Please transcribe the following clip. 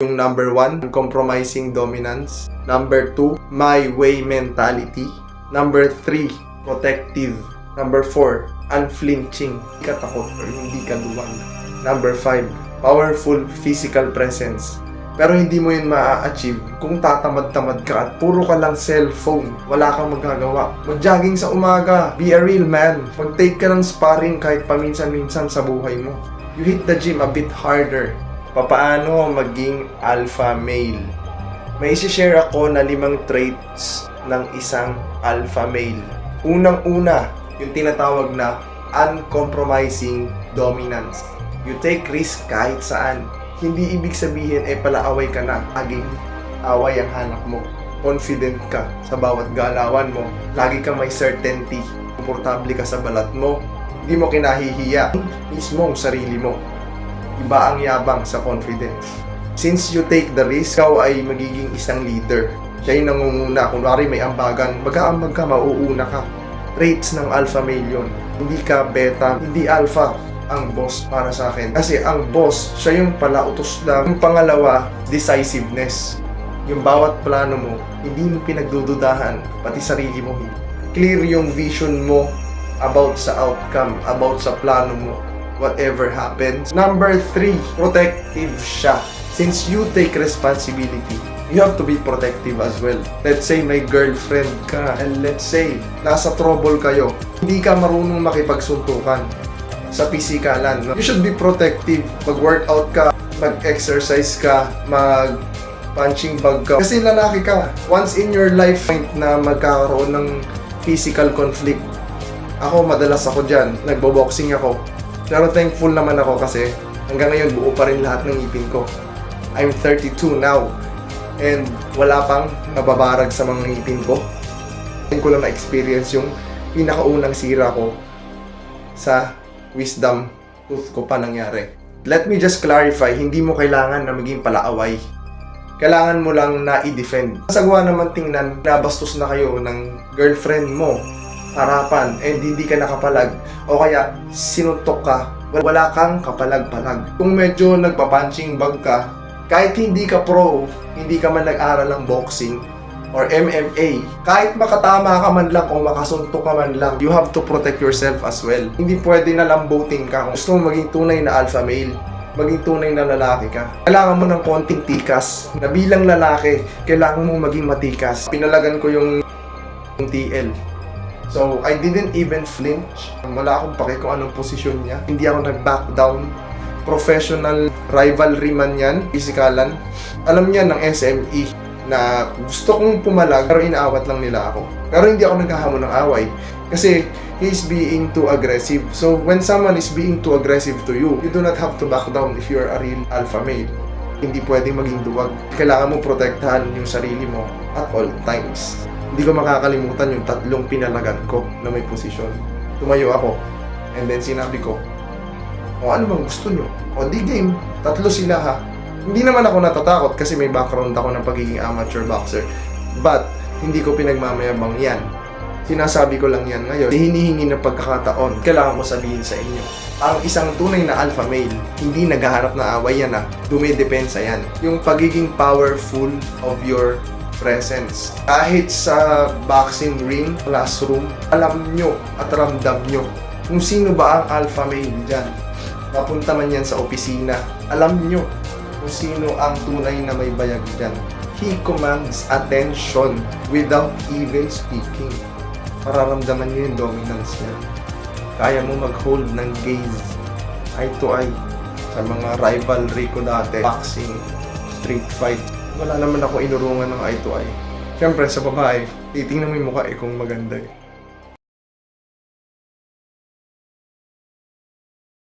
Yung number one, uncompromising dominance. Number two, my way mentality. Number three, protective. Number four, unflinching. Hindi ka takot or hindi ka duwag. Number five, powerful physical presence. Pero hindi mo yun maa-achieve kung tatamad-tamad ka at puro ka lang cellphone. Wala kang magagawa. Mag-jogging sa umaga. Be a real man. Mag-take ka ng sparring kahit paminsan-minsan sa buhay mo. You hit the gym a bit harder. Papaano maging alpha male? May isi-share ako na limang traits ng isang alpha male. Unang-una, yung tinatawag na uncompromising dominance. You take risk kahit saan. Hindi ibig sabihin eh palaaway ka na. Aging away ang hanap mo. Confident ka sa bawat galawan mo. Lagi kang may certainty. Komportable ka sa balat mo. Hindi mo kinahihiya. Mismo ang sarili mo. Iba ang yabang sa confidence. Since you take the risk, ikaw ay magiging isang leader. Siya yung nangunguna. Kunwari may ambagan, mag-aambag ka, mauuna ka. Traits ng alpha male yun. Hindi ka beta, hindi alpha ang boss para sa akin. Kasi ang boss, siya yung palautos lang. Yung pangalawa, decisiveness. Yung bawat plano mo, hindi mo pinagdududahan, pati sarili mo. Clear yung vision mo about sa outcome, about sa plano mo, whatever happens. Number three, protective siya. Since you take responsibility, you have to be protective as well. Let's say may girlfriend ka, and let's say nasa trouble kayo, hindi ka marunong makipagsuntukan sa pisikalan. You should be protective. Mag-workout ka, mag-exercise ka, mag punching bag ka. Kasi lalaki ka. Once in your life na magkakaroon ng physical conflict, ako madalas ako dyan. Nagbo-boxing ako. Pero thankful naman ako kasi hanggang ngayon buo pa rin lahat ng ngipin ko. I'm 32 now. And wala pang nababarag sa mga ngipin ko. Ngayon ko lang na-experience yung pinakaunang sira ko sa wisdom tooth ko pa nangyari. Let me just clarify, hindi mo kailangan na maging palaaway. Kailangan mo lang na i-defend. Sagwa naman tingnan, nabastos na kayo ng girlfriend mo, harapan, and hindi ka nakapalag. O kaya, sinuntok ka, wala kang kapalag-palag. Kung medyo nagpa-punching bag ka, kahit hindi ka pro, hindi ka man nag-aral ng boxing, or MMA, kahit makatama ka man lang o makasuntok ka man lang, you have to protect yourself as well. Hindi pwede na lambutin ka kung gusto mo maging tunay na alpha male maging tunay na lalaki ka. Kailangan mo ng konting tikas. Na bilang lalaki, kailangan mo maging matikas. Pinalagan ko yung, yung TL. So, I didn't even flinch. Wala akong pake kung anong posisyon niya. Hindi ako nag-back down. Professional rivalry man yan, pisikalan. Alam niya ng SME na gusto kong pumalag pero inaawat lang nila ako. Pero hindi ako naghahamon ng away kasi he's being too aggressive. So when someone is being too aggressive to you, you do not have to back down if you're a real alpha male. Hindi pwedeng maging duwag. Kailangan mo protektahan yung sarili mo at all times. Hindi ko makakalimutan yung tatlong pinalagan ko na may posisyon. Tumayo ako. And then sinabi ko, o ano bang gusto nyo? O di game, tatlo sila ha. Hindi naman ako natatakot kasi may background ako ng pagiging amateur boxer. But, hindi ko pinagmamayabang yan. Sinasabi ko lang yan ngayon. Hinihingi ng pagkakataon, kailangan ko sabihin sa inyo. Ang isang tunay na alpha male, hindi naghahanap na away yan ah. Dumidepensa yan. Yung pagiging powerful of your presence. Kahit sa boxing ring, classroom, alam nyo at ramdam nyo kung sino ba ang alpha male dyan. Napunta man yan sa opisina, alam nyo kung sino ang tunay na may bayag dyan. He commands attention without even speaking. Pararamdaman nyo yung dominance niya. Kaya mo mag-hold ng gaze eye to eye sa mga rivalry ko dati. Boxing, street fight. Wala naman ako inurungan ng eye to eye. Siyempre, sa babae, titingnan mo yung mukha eh kung maganda eh.